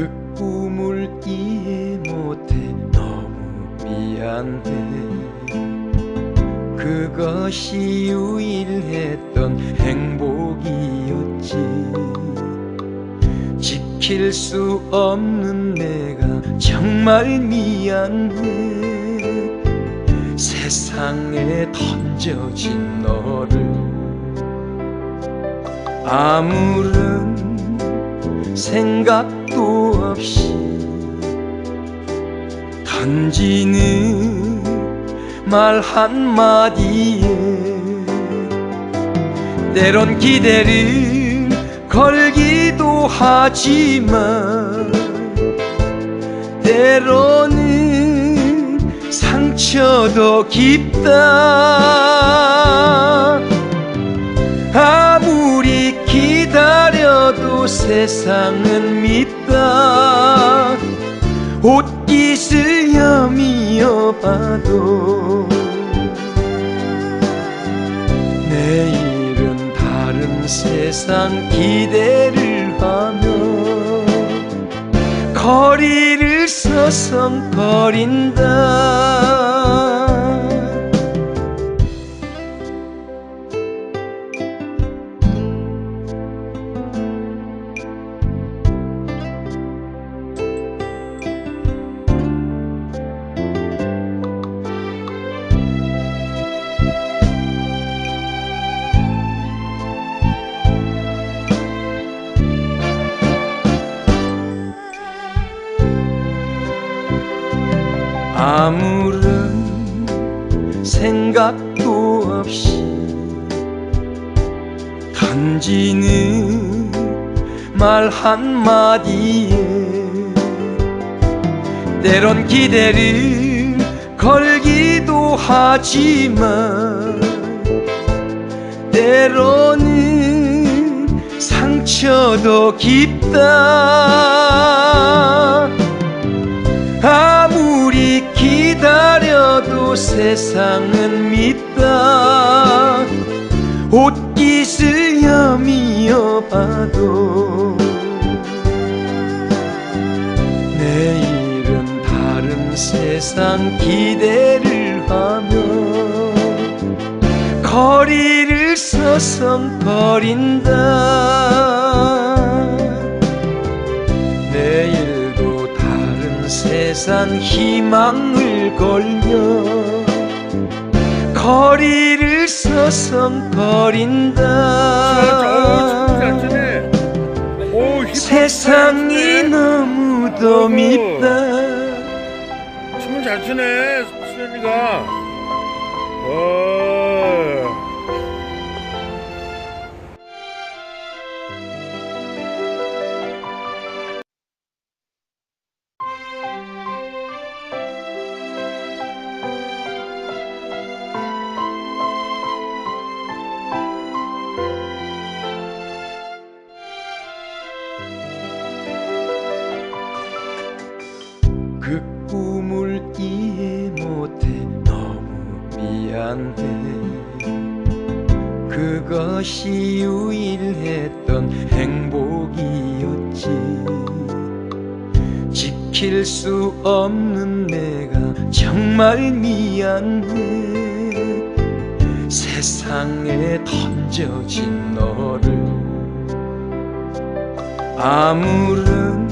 그 꿈을 이해 못해 너무 미안해. 그것이 유일했던 행복이었지. 지킬 수 없는 내가 정말 미안해. 세상에 던져진 너를 아무런 생각도 없이 던지는 말 한마디에 때론 기대를 걸기도 하지만 때로는 상처도 깊다 세상은 밉다. 옷깃을 여미어 봐도 내일은 다른 세상 기대를 하며 거리를 서성거린다 아무런 생각도 없이 던지는 말 한마디에 때론 기대를 걸기도 하지만 때로는 상처도 깊다 세상은 밉다. 옷깃을 여미어 봐도 내일은 다른 세상 기대를 하며 거리를 서성거린다 세상 희망을 걸며 거리를 서성거린다 세상이. 너무도 어이구. 밉다 춤을 잘 추네, 수현이가. 그 꿈을 이해 못해 너무 미안해. 그것이 유일했던 행복이었지. 지킬 수 없는 내가 정말 미안해. 세상에 던져진 너를 아무런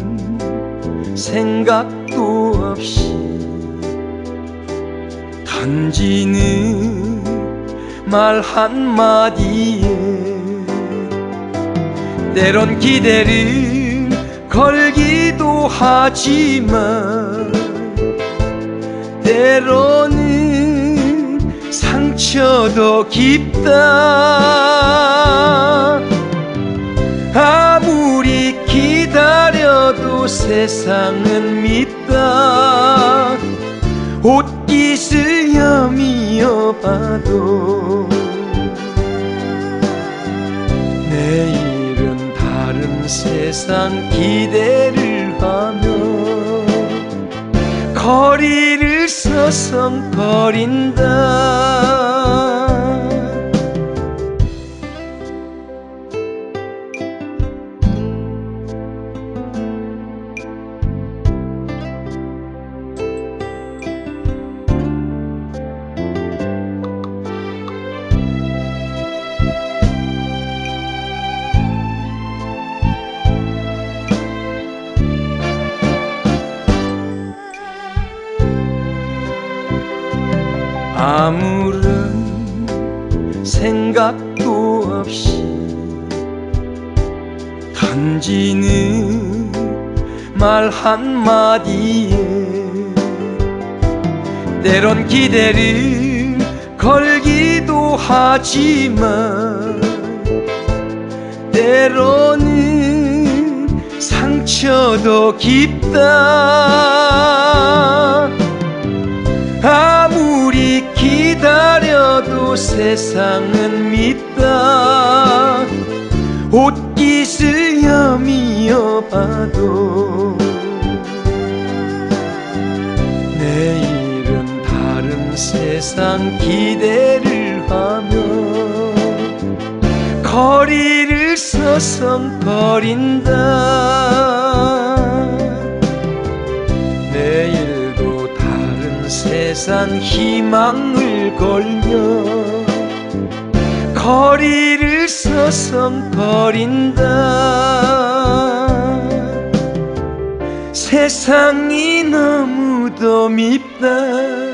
생각도 없이. 던지는 말 한마디에 때론 기대를 걸기도 하지만 때로는 상처도 깊다. 아무리 기다려도 세상은 밉다 옷깃을 여미어 봐도 내일은 다른 세상 기대를 하며 거리를 서성거린다 아무런 생각도 없이 던지는 말 한마디에 때론 기대를 걸기도 하지만 때로는 상처도 깊다 세상은 밉다. 옷깃을 여미어 봐도 내일은 다른 세상 기대를 하며 거리를 서성거린다. 내일도 다른 세상 희망을 걸며 거리를 서성거린다. 세상이 너무도 밉다